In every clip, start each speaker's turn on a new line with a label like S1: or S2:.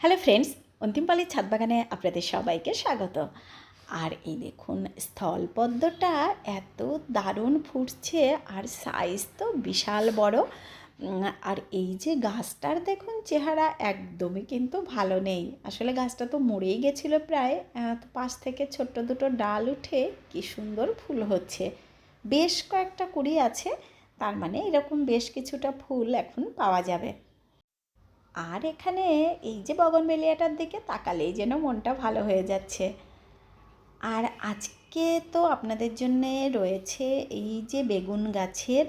S1: Hello friends অন্তিমপালির ছাদ বাগানে আপনাদের সবাইকে স্বাগত। আর এই দেখুন স্থলপদ্মটা এত দারুণ ফুটছে আর সাইজ তো বিশাল বড়। আর এই যে গাছটার দেখুন চেহারা একদমই কিন্তু ভালো নেই। আসলে গাছটা তো মরেই গেছিল প্রায় পাশ থেকে ছোট্ট দুটো ডাল উঠে কি সুন্দর ফুল হচ্ছে। বেশ কয়েকটা কুড়ি আছে, তার মানে এরকম বেশ কিছুটা ফুল এখন পাওয়া যাবে। আর এখানে এই যে বগনবেলিয়াটার দিকে তাকালেই যেন মনটা ভালো হয়ে যাচ্ছে। আর আজকে তো আপনাদের জন্য রয়েছে এই যে বেগুন গাছের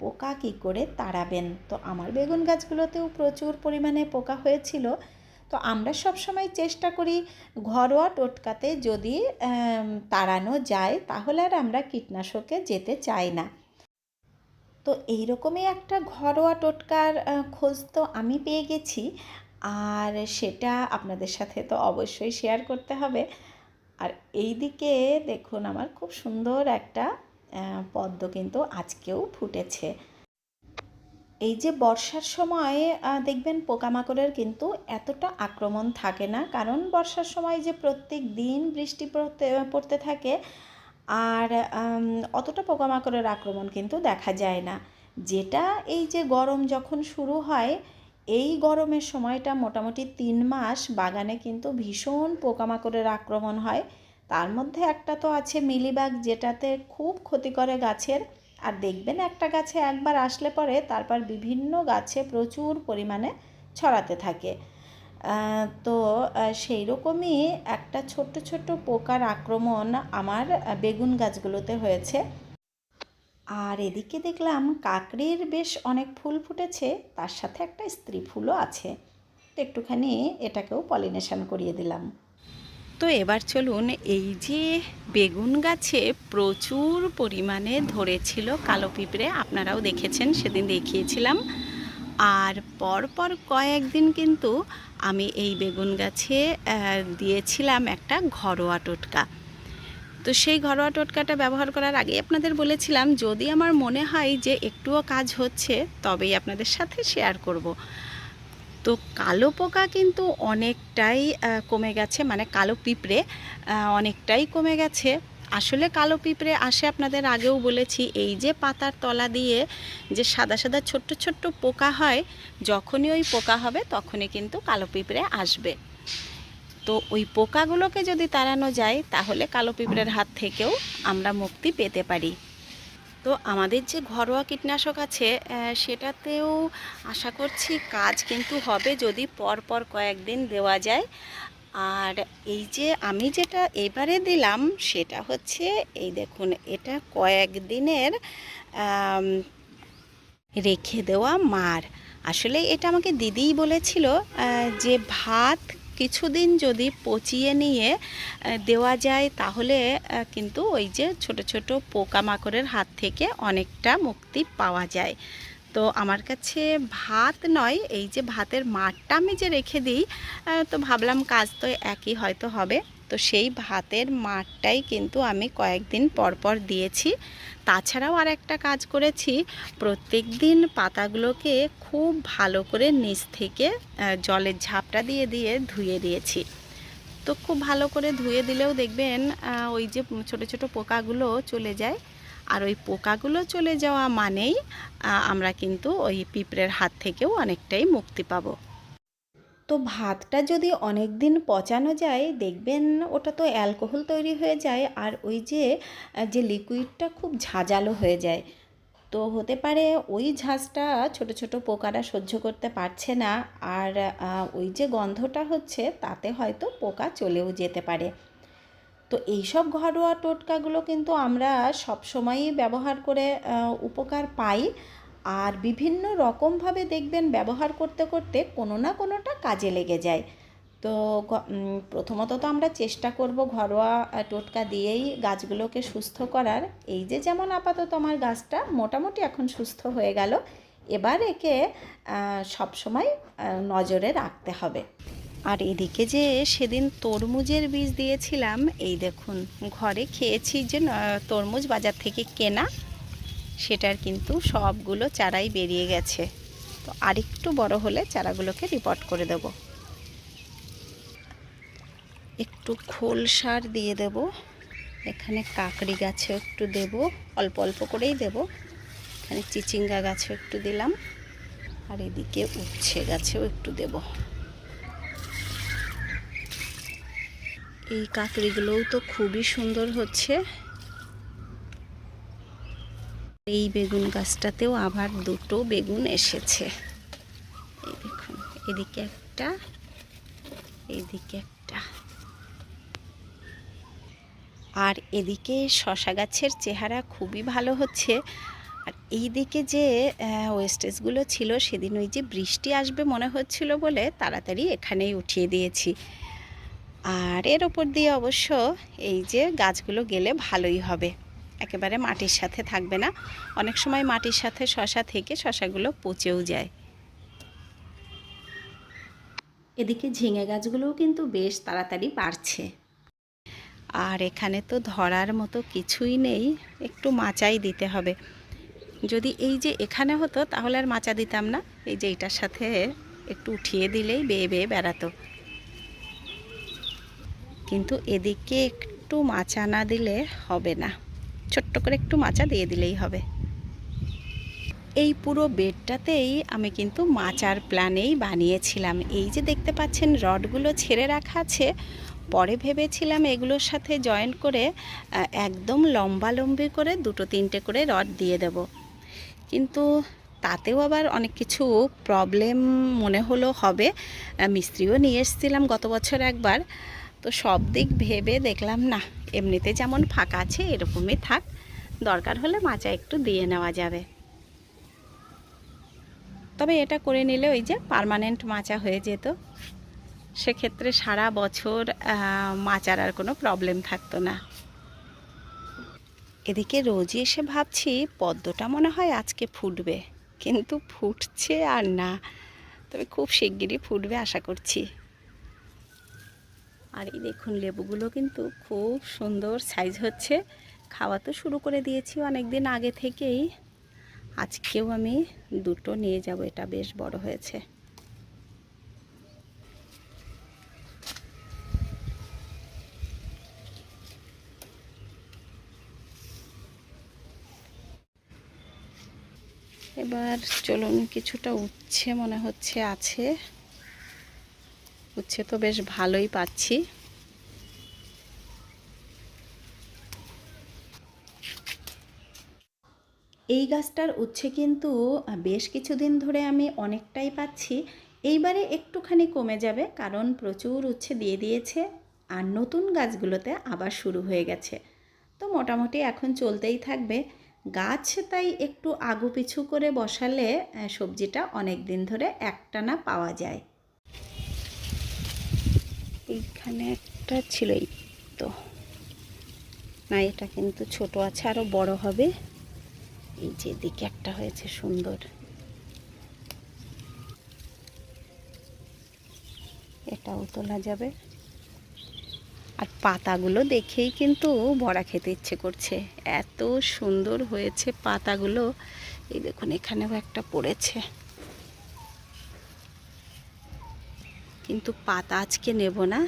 S1: পোকা কী করে তাড়াবেন? তো আমার বেগুন গাছগুলোতেও প্রচুর পরিমাণে পোকা হয়েছিল। তো আমরা সব সময় চেষ্টা করি ঘরোয়া টোটকাতে যদি তাড়ানো যায়, তাহলে আর আমরা কীটনাশকে যেতে চাই না। তো এইরকমই একটা ঘরোয়া টোটকার খোঁজ তো আমি পেয়ে গেছি। আর সেটা আপনাদের সাথে তো অবশ্যই শেয়ার করতে হবে। আর এই দিকে দেখুন, আমার খুব সুন্দর একটা পদ্ম কিন্তু আজকেও ফুটেছে। এই যে বর্ষার সময় দেখবেন পোকামাকড়ের কিন্তু এতটা আক্রমণ থাকে না। কারণ বর্ষার সময় যে প্রত্যেক দিন বৃষ্টি পড়তে পড়তে থাকে আর অতটা পোকামাকড়ের আক্রমণ কিন্তু দেখা যায় না। যেটা এই যে গরম যখন শুরু হয়, এই গরমের সময়টা মোটামুটি তিন মাস বাগানে কিন্তু ভীষণ পোকামাকড়ের আক্রমণ হয়। তার মধ্যে একটা তো আছে মিলিবাগ, যেটাতে খুব ক্ষতি করে গাছের। আর দেখবেন একটা গাছে একবার আসলে পরে তারপর বিভিন্ন গাছে প্রচুর পরিমাণে ছড়াতে থাকে। তো সেই রকমই একটা ছোট্ট ছোট্ট পোকার আক্রমণ আমার বেগুন গাছগুলোতে হয়েছে। আর এদিকে দেখলাম কাকড়ির বেশ অনেক ফুল ফুটেছে, তার সাথে একটা স্ত্রী ফুলও আছে। তো একটুখানি এটাকেও পলিনেশন করিয়ে দিলাম। তো এবার চলুন এই যে বেগুন গাছে প্রচুর পরিমাণে ধরেছিল কালো পিঁপড়ে, আপনারাও দেখেছেন, সেদিন দেখিয়েছিলাম। আর পরপর কয়েকদিন কিন্তু আমি এই বেগুন গাছে দিয়েছিলাম একটা ঘরোয়া টোটকা। তো সেই ঘরোয়া টোটকাটা ব্যবহার করার আগে আপনাদের বলেছিলাম, যদি আমার মনে হয় যে একটুও কাজ হচ্ছে, তবেই আপনাদের সাথে শেয়ার করব। তো কালো পোকা কিন্তু অনেকটাই কমে গেছে মানে কালো পিঁপড়ে অনেকটাই কমে গেছে। আসলে কালো পিঁপড়ে আসে আপনাদের আগেও বলেছি, এই যে পাতার তলা দিয়ে যে সাদা সাদা ছোট্ট ছোট্ট পোকা হয়, যখনই ওই পোকা হবে তখনই কিন্তু কালো পিঁপড়ে আসবে। তো ওই পোকাগুলোকে যদি তাড়ানো যায়, তাহলে কালো পিঁপড়ের হাত থেকেও আমরা মুক্তি পেতে পারি। তো আমাদের যে ঘরোয়া কীটনাশক আছে সেটাতেও আশা করছি কাজ কিন্তু হবে যদি পর পর কয়েকদিন দেওয়া যায়। আর এই যে আমি যেটা এবারে দিলাম, সেটা হচ্ছে এই দেখুন, এটা কয়েকদিনের রেখে দেওয়া মার। আসলে এটা আমাকে দিদিই বলেছিল যে ভাত কিছুদিন যদি পচিয়ে নিয়ে দেওয়া যায়, তাহলে কিন্তু ওই যে ছোট ছোট পোকামাকড়ের হাত থেকে অনেকটা মুক্তি পাওয়া যায়। তো আমার কাছে ভাত নয়, এই যে ভাতের মাঠটা আমি যে রেখে দিই তো ভাবলাম কাজ তো একই হয়তো হবে। তো সেই ভাতের মাঠটাই কিন্তু আমি কয়েকদিন পর পর দিয়েছি। তাছাড়াও আর একটা কাজ করেছি প্রত্যেক দিন পাতাগুলোকে খুব ভালো করে নিচ থেকে জলের ঝাপটা দিয়ে দিয়ে ধুয়ে দিয়েছি। তো খুব ভালো করে ধুয়ে দিলেও দেখবেন ওই যে ছোট ছোট পোকাগুলো চলে যায়। আর ওই পোকাগুলো চলে যাওয়া মানেই আমরা কিন্তু ওই পিঁপড়ের হাত থেকেও অনেকটাই মুক্তি পাবো। তো ভাতটা যদি অনেক দিন পচানো যায়, দেখবেন ওটা তো অ্যালকোহল তৈরি হয়ে যায় আর ওই যে যে লিকুইডটা খুব ঝাঁঝালো হয়ে যায়। তো হতে পারে ওই ঝাঁজটা ছোট ছোট পোকারা সহ্য করতে পারছে না আর ওই যে গন্ধটা হচ্ছে, তাতে হয়তো পোকা চলেও যেতে পারে। তো এইসব ঘরোয়া টোটকাগুলো কিন্তু আমরা সবসময়ই ব্যবহার করে উপকার পাই। আর বিভিন্ন রকমভাবে দেখবেন ব্যবহার করতে করতে কোনো না কোনোটা কাজে লেগে যায়। তো প্রথমত তো আমরা চেষ্টা করব ঘরোয়া টোটকা দিয়েই গাছগুলোকে সুস্থ করার। এই যে যেমন আপাতত আমার গাছটা মোটামুটি এখন সুস্থ হয়ে গেল। এবার একে সবসময় নজরে রাখতে হবে। আর এদিকে যে সেদিন তরমুজের বীজ দিয়েছিলাম, এই দেখুন, ঘরে খেয়েছি যে তরমুজ বাজার থেকে কেনা, সেটার কিন্তু সবগুলো চারাই বেরিয়ে গেছে। তো আরেকটু বড় হলে চারাগুলোকে রিপোর্ট করে দেবো। একটু খোল সার দিয়ে দেব, এখানে কাকড়ি গাছে একটু দেব, অল্প অল্প করেই দেব। এখানে চিচিঙ্গা গাছে একটু দিলাম, আর এদিকে উচ্ছে গাছেও একটু দেব। এই কাকড়িগুলোও তো খুবই সুন্দর হচ্ছে। এই বেগুন গাছটাতেও আবার দুটো বেগুন এসেছে। এই দেখুন, এদিকে একটা এইদিকে একটা। আর এদিকে শশা গাছের চেহারা খুবই ভালো হচ্ছে। আর এই দিকে যে ওয়েস্টেজগুলো ছিল, সেদিন ওই যে বৃষ্টি আসবে মনে হচ্ছিল বলে তাড়াতাড়ি এখানেই উঠিয়ে দিয়েছি। আর এর ওপর দিয়ে অবশ্য এই যে গাছগুলো গেলে ভালোই হবে। একেবারে মাটির সাথে থাকবে না। অনেক সময় মাটির সাথে শশা থেকে শশাগুলো পচেও যায়। এদিকে ঝিঙে গাছগুলোও কিন্তু বেশ তাড়াতাড়ি বাড়ছে। আর এখানে তো ধরার মতো কিছুই নেই। একটু মাচাই দিতে হবে। যদি এই যে এখানে হতো তাহলে আর মাচা দিতাম না। এই যে এটার সাথে একটু উঠিয়ে দিলেই বেয়ে বেয়ে বেড়াতো। কিন্তু এদিকে একটু মাচা না দিলে হবে না। ছোট্ট করে একটু মাচা দিয়ে দিলেই হবে। এই পুরো বেডটাতেই আমি কিন্তু মাচার প্ল্যানেই বানিয়েছিলাম। এই যে দেখতে পাচ্ছেন, রডগুলো ছেড়ে রাখা আছে। পরে ভেবেছিলাম এগুলোর সাথে জয়েন্ট করে একদম লম্বা লম্বি করে দুটো তিনটে করে রড দিয়ে দেব। কিন্তু তাতেও আবার অনেক কিছু প্রবলেম মনে হলো হবে। মিস্ত্রিও নিয়ে এসেছিলাম গত বছর একবার। তো সব দিক ভেবে দেখলাম, না, এমনিতে যেমন ফাঁকা আছে, এরকমই থাক। দরকার হলে মাচা একটু দিয়ে নেওয়া যাবে। তবে এটা করে নিলে ওই যে পার্মানেন্ট মাচা হয়ে যেত। সেক্ষেত্রে সারা বছর মাচার আর কোনো প্রবলেম থাকতো না। এদিকে রোজই এসে ভাবছি, পদ্মটা মনে হয় আজকে ফুটবে। কিন্তু ফুটছে আর না। তবে খুব শিগগিরই ফুটবে, আশা করছি। আর এই দেখুন, লেবুগুলো কিন্তু খুব সুন্দর সাইজ হচ্ছে। খাওয়া তো শুরু করে দিয়েছি অনেক দিন আগে থেকেই। আজকেও আমি দুটো নিয়ে যাব, এটা বেশ বড় হয়েছে। এবার চলুন, কিছুটা উঠছে মনে হচ্ছে আছে। উচ্ছে তো বেশ ভালোই পাচ্ছি। এই গাছটার উচ্ছে কিন্তু বেশ কিছুদিন ধরে আমি অনেকটাই পাচ্ছি। এইবারে একটুখানি কমে যাবে কারণ প্রচুর উচ্ছে দিয়ে দিয়েছে আর নতুন গাছগুলোতে আবার শুরু হয়ে গেছে। তো মোটামুটি এখন চলতেই থাকবে। গাছ তাই একটু আগু পিছু করে বসালে সবজিটা অনেক দিন ধরে একটানা পাওয়া যায়। এইখানে একটা ছিল এই তো। না, এটা কিন্তু ছোট আছে আরও বড় হবে। এই যে দিকে একটা হয়েছে সুন্দর। এটাও তোলা যাবে। আর পাতাগুলো দেখেই কিন্তু বড়া খেতে ইচ্ছে করছে। এত সুন্দর হয়েছে পাতাগুলো। এই দেখুন, এখানেও একটা পড়েছে। কিন্তু পাতা আজকে নেব না।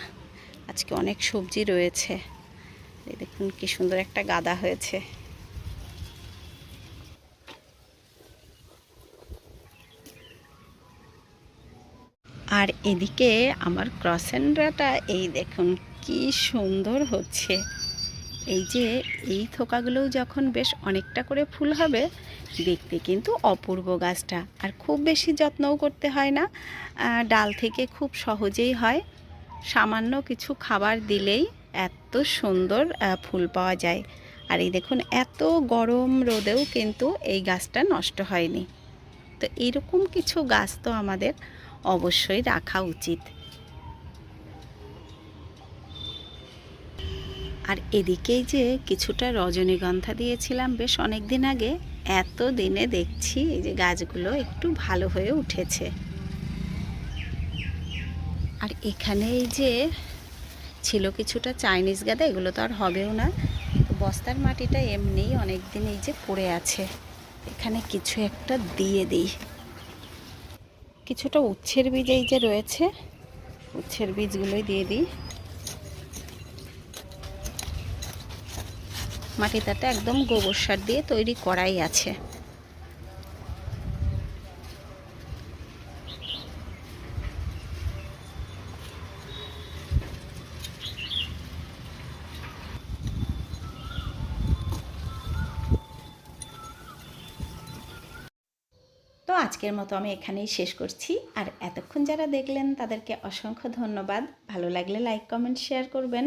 S1: আজকে অনেক সবজি রয়েছে। দেখুন কি সুন্দর একটা গাদা হয়েছে। আর এদিকে আমার ক্রসেন্ড্রাটা এই দেখুন কি সুন্দর হচ্ছে। এই যে এই থোকাগুলোও যখন বেশ অনেকটা করে ফুল হবে, দেখতে কিন্তু অপূর্ব গাছটা। আর খুব বেশি যত্নও করতে হয় না। ডাল থেকে খুব সহজেই হয়। সামান্য কিছু খাবার দিলেই এত সুন্দর ফুল পাওয়া যায়। আর এই দেখুন, এত গরম রোদেও কিন্তু এই গাছটা নষ্ট হয়নি। তো এরকম কিছু গাছ তো আমাদের অবশ্যই রাখা উচিত। আর এদিকেই যে কিছুটা রজনীগন্ধা দিয়েছিলাম বেশ অনেক দিন আগে, এত দিনে দেখছি এই যে গাছগুলো একটু ভালো হয়ে উঠেছে। আর এখানে এই যে ছিল কিছুটা চাইনিজ গাঁদা, এগুলো তো আর হবেও না। বস্তার মাটিটা এমনিই অনেক দিন এই যে পড়ে আছে। এখানে কিছু একটা দিয়ে দিই। কিছুটা উচ্ছের বীজ এই যে রয়েছে, উচ্ছের বীজগুলোই দিয়ে দিই। মাটিটাতে একদম গোবর সার দিয়ে তৈরি করাই আছে। তো আজকের মতো আমি এখানেই শেষ করছি। আর এতক্ষণ যারা দেখলেন তাদেরকে অসংখ্য ধন্যবাদ। ভালো লাগলে লাইক, কমেন্ট, শেয়ার করবেন।